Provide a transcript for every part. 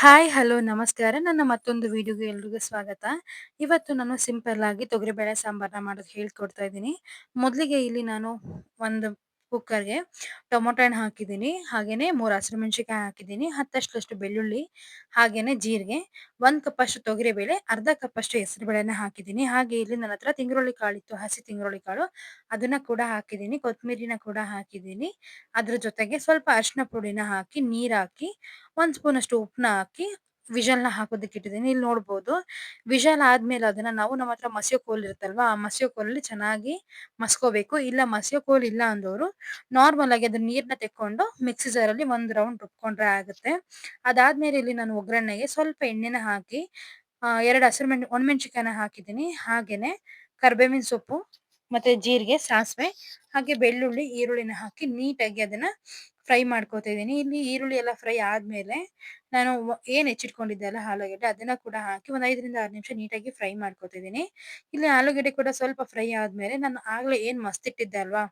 Hi, hello, ನಮಸ್ಕಾರ. ನನ್ನ ಮತ್ತೊಂದು ವಿಡಿಯೋಗೆ ಎಲ್ರಿಗೂ ಸ್ವಾಗತ. ಇವತ್ತು ನಾನು ಸಿಂಪಲ್ ಆಗಿ ತೊಗರಿಬೇಳೆ ಸಾಂಬಾರ್ನ ಮಾಡೋದು ಹೇಳ್ಕೊಡ್ತಾ ಇದ್ದೀನಿ. ಮೊದಲಿಗೆ ಇಲ್ಲಿ ನಾನು ಒಂದು ಕುಕ್ಕರ್‌ಗೆ ಟೊಮೊಟೊ ಹಣ್ಣು ಹಾಕಿದ್ದೀನಿ. ಹಾಗೆಯೇ ಮೂರು ಹಸಿರು ಮೆಣಸಿನ್ಕಾಯಿ ಹಾಕಿದ್ದೀನಿ. ಹತ್ತಷ್ಟು ಬೆಳ್ಳುಳ್ಳಿ, ಹಾಗೆಯೇ ಜೀರಿಗೆ, ಒಂದು ಕಪ್ಪಷ್ಟು ತೊಗರಿಬೇಳೆ, ಅರ್ಧ ಕಪ್ಪಷ್ಟು ಹೆಸರುಬೇಳೆನ ಹಾಕಿದ್ದೀನಿ. ಹಾಗೆ ಇಲ್ಲಿ ನನ್ನ ಹತ್ರ ತಿಂಗ್ರುಳ್ಳಿ ಕಾಳಿತ್ತು, ಹಸಿ ತಿಂಗ್ರೊಳ್ಳಿ ಕಾಳು. ಅದನ್ನ ಕೂಡ ಹಾಕಿದ್ದೀನಿ. ಕೊತ್ತಂಬರಿನ ಕೂಡ ಹಾಕಿದ್ದೀನಿ. ಅದ್ರ ಜೊತೆಗೆ ಸ್ವಲ್ಪ ಅರಿಶಿನ ಪುಡಿನ ಹಾಕಿ, ನೀರು ಹಾಕಿ, ಒಂದು ಸ್ಪೂನಷ್ಟು ಉಪ್ಪನ್ನ ಹಾಕಿ ವಿಷಲ್‌ನ ಹಾಕೋದಕ್ಕೆ ಇಟ್ಟಿದ್ದೀನಿ. ಇಲ್ಲಿ ನೋಡ್ಬೋದು. ವಿಷಲ್ ಆದ್ಮೇಲೆ ಅದನ್ನ ನಾವು ನಮ್ಮ ಹತ್ರ ಮಸಿಯೋ ಕೋಲ್ ಇರುತ್ತಲ್ವಾ, ಆ ಮಸಿಯೋ ಕೋಲಲ್ಲಿ ಚೆನ್ನಾಗಿ ಮಸ್ಕೋಬೇಕು. ಇಲ್ಲ ಮಸಿಯೋ ಕೋಲ್ ಇಲ್ಲ ಅಂದವರು ನಾರ್ಮಲ್ ಆಗಿ ಅದನ್ನ ನೀರ್ನ ತೆಕ್ಕೊಂಡು ಮಿಕ್ಸಿ ಅಲ್ಲಿ ಒಂದ್ ರೌಂಡ್ ರುಬ್ಕೊಂಡ್ರೆ ಆಗುತ್ತೆ. ಅದಾದ್ಮೇಲೆ ಇಲ್ಲಿ ನಾನು ಒಗ್ಗರಣೆಗೆ ಸ್ವಲ್ಪ ಎಣ್ಣೆನ ಹಾಕಿ ಎರಡು 2 ಹಸಿರು ಮೆಣ್ ಒಣಮೆಣಸಿನಕಾಯಿನ ಹಾಕಿದ್ದೀನಿ. ಹಾಗೇನೆ ಕರ್ಬೇವಿನ ಸೊಪ್ಪು, ಮತ್ತೆ ಜೀರಿಗೆ, ಸಾಸಿವೆ, ಹಾಗೆ ಬೆಳ್ಳುಳ್ಳಿ, ಈರುಳ್ಳಿನ ಹಾಕಿ ನೀಟಾಗಿ ಅದನ್ನ ಫ್ರೈ ಮಾಡ್ಕೋತಾ ಇದ್ದೀನಿ. ಇಲ್ಲಿ ಈರುಳ್ಳಿ ಎಲ್ಲ ಫ್ರೈ ಆದ್ಮೇಲೆ ನಾನು ಏನ್ ಹೆಚ್ಚಿಟ್ಕೊಂಡಿದ್ದೆ ಅಲ್ಲ ಆಲೂಗೆಡ್ಡೆ ಅದನ್ನ ಕೂಡ ಹಾಕಿ ಒಂದ್ 5ರಿಂದ 6 ನಿಮಿಷ ನೀಟಾಗಿ ಫ್ರೈ ಮಾಡ್ಕೋತಾ ಇದ್ದೀನಿ. ಇಲ್ಲಿ ಆಲೂಗಡ್ಡೆ ಕೂಡ ಸ್ವಲ್ಪ ಫ್ರೈ ಆದ್ಮೇಲೆ ನಾನು ಆಗ್ಲೇ ಏನ್ ಮಸ್ತಿಟ್ಟಿದ್ದೆ ಅಲ್ವಾ,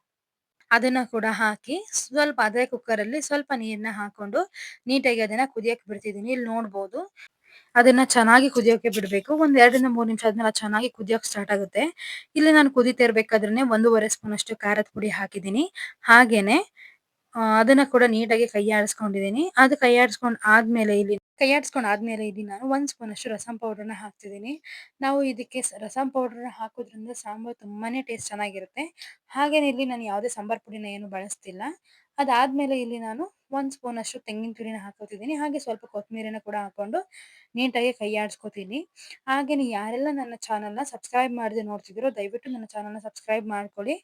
ಅದನ್ನ ಕೂಡ ಹಾಕಿ ಸ್ವಲ್ಪ ಅದೇ ಕುಕ್ಕರಲ್ಲಿ ಸ್ವಲ್ಪ ನೀರನ್ನ ಹಾಕೊಂಡು ನೀಟಾಗಿ ಅದನ್ನ ಕುದಿಯಕ್ಕೆ ಬಿಡ್ತಿದ್ದೀನಿ. ಇಲ್ಲಿ ನೋಡ್ಬೋದು. ಅದನ್ನ ಚೆನ್ನಾಗಿ ಕುದಿಯೋಕೆ ಬಿಡ್ಬೇಕು. ಒಂದ್ 2ರಿಂದ 3 ನಿಮಿಷ ಆದ್ಮೇಲೆ ಚೆನ್ನಾಗಿ ಕುದಿಯೋಕೆ ಸ್ಟಾರ್ಟ್ ಆಗುತ್ತೆ. ಇಲ್ಲಿ ನಾನು ಕುದಿತಿರ್ಬೇಕಾದ್ರೆ ಒಂದೂವರೆ ಸ್ಪೂನ್ ಅಷ್ಟು ಖಾರದ ಪುಡಿ ಹಾಕಿದ್ದೀನಿ. ಹಾಗೇನೆ ಅದನ್ನ ಕೂಡ ನೀಟಾಗಿ ಕೈ. ಅದು ಕೈ ಆಡಿಸ್ಕೊಂಡ್ ಆದ್ಮೇಲೆ ಇಲ್ಲಿ ಕೈ ಆಡಿಸ್ಕೊಂಡ್ ಆದ್ಮೇಲೆ ಇಲ್ಲಿ ನಾನು ಒಂದು ಸ್ಪೂನ್ ಅಷ್ಟು ರಸಂ ಪೌಡರ್‌ನ ಹಾಕ್ತಿದ್ದೀನಿ. ನಾವು ಇದಕ್ಕೆ ರಸಂ ಪೌಡರ್ ಹಾಕೋದ್ರಿಂದ ಸಾಂಬಾರ್ ತುಂಬಾನೇ ಟೇಸ್ಟ್ ಚೆನ್ನಾಗಿರುತ್ತೆ. ಹಾಗೇನೆ ಇಲ್ಲಿ ನಾನು ಯಾವುದೇ ಸಾಂಬಾರ್ ಪುಡಿನ ಏನು ಬಳಸ್ತಿಲ್ಲ. ಅದಾದ್ಮೇಲೆ ಇಲ್ಲಿ ನಾನು 1 ಸ್ಪೂನಷ್ಟು ತೆಂಗಿನ ತುರಿನ ಹಾಕೋತಿದ್ದೀನಿ. ಹಾಗೆ ಸ್ವಲ್ಪ ಕೊತ್ತಂಬರಿನ ಕೂಡ ಹಾಕೊಂಡು ನೀಟಾಗಿ ಕೈ ಆಡಿಸ್ಕೋತೀನಿ. ಹಾಗೆಯೇ ಯಾರೆಲ್ಲ ನನ್ನ ಚಾನಲ್‌ನ ಸಬ್ಸ್ಕ್ರೈಬ್ ಮಾಡದೆ ನೋಡ್ತಿದ್ದೀರೋ, ದಯವಿಟ್ಟು ನನ್ನ ಚಾನಲ್‌ನ ಸಬ್ಸ್ಕ್ರೈಬ್ ಮಾಡ್ಕೊಳ್ಳಿ.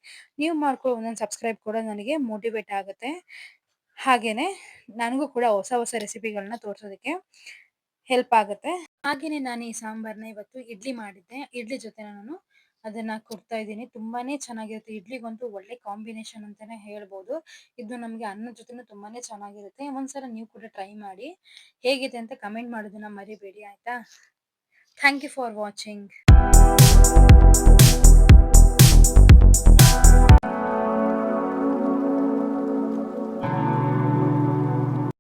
ನೀವು ಮಾಡ್ಕೊಳ್ಳೋ ಒಂದೊಂದು ಸಬ್ಸ್ಕ್ರೈಬ್ ಕೂಡ ನನಗೆ ಮೋಟಿವೇಟ್ ಆಗುತ್ತೆ. ಹಾಗೆಯೇ ನನಗೂ ಕೂಡ ಹೊಸ ಹೊಸ ರೆಸಿಪಿಗಳನ್ನ ತೋರಿಸೋದಕ್ಕೆ ಹೆಲ್ಪ್ ಆಗುತ್ತೆ. ಹಾಗೆಯೇ ನಾನು ಈ ಸಾಂಬಾರ್‌ನ ಇವತ್ತು ಇಡ್ಲಿ ಮಾಡಿದ್ದೆ. ಇಡ್ಲಿ ಜೊತೆ ನಾನು ಅದನ್ನ ಕೊಡ್ತಾ ಇದ್ದೀನಿ. ತುಂಬಾನೇ ಚೆನ್ನಾಗಿರುತ್ತೆ. ಇಡ್ಲಿಗಂತೂ ಒಳ್ಳೆ ಕಾಂಬಿನೇಷನ್ ಅಂತಾನೆ ಹೇಳ್ಬೋದು. ಇದು ನಮ್ಗೆ ಅನ್ನ ಜೊತೆನೂ ತುಂಬಾನೇ ಚೆನ್ನಾಗಿರುತ್ತೆ. ಒಂದ್ಸಲ ನೀವು ಕೂಡ ಟ್ರೈ ಮಾಡಿ. ಹೇಗಿದೆ ಅಂತ ಕಮೆಂಟ್ ಮಾಡೋದನ್ನ ಮರಿಬೇಡಿ, ಆಯ್ತಾ? Thank you for watching.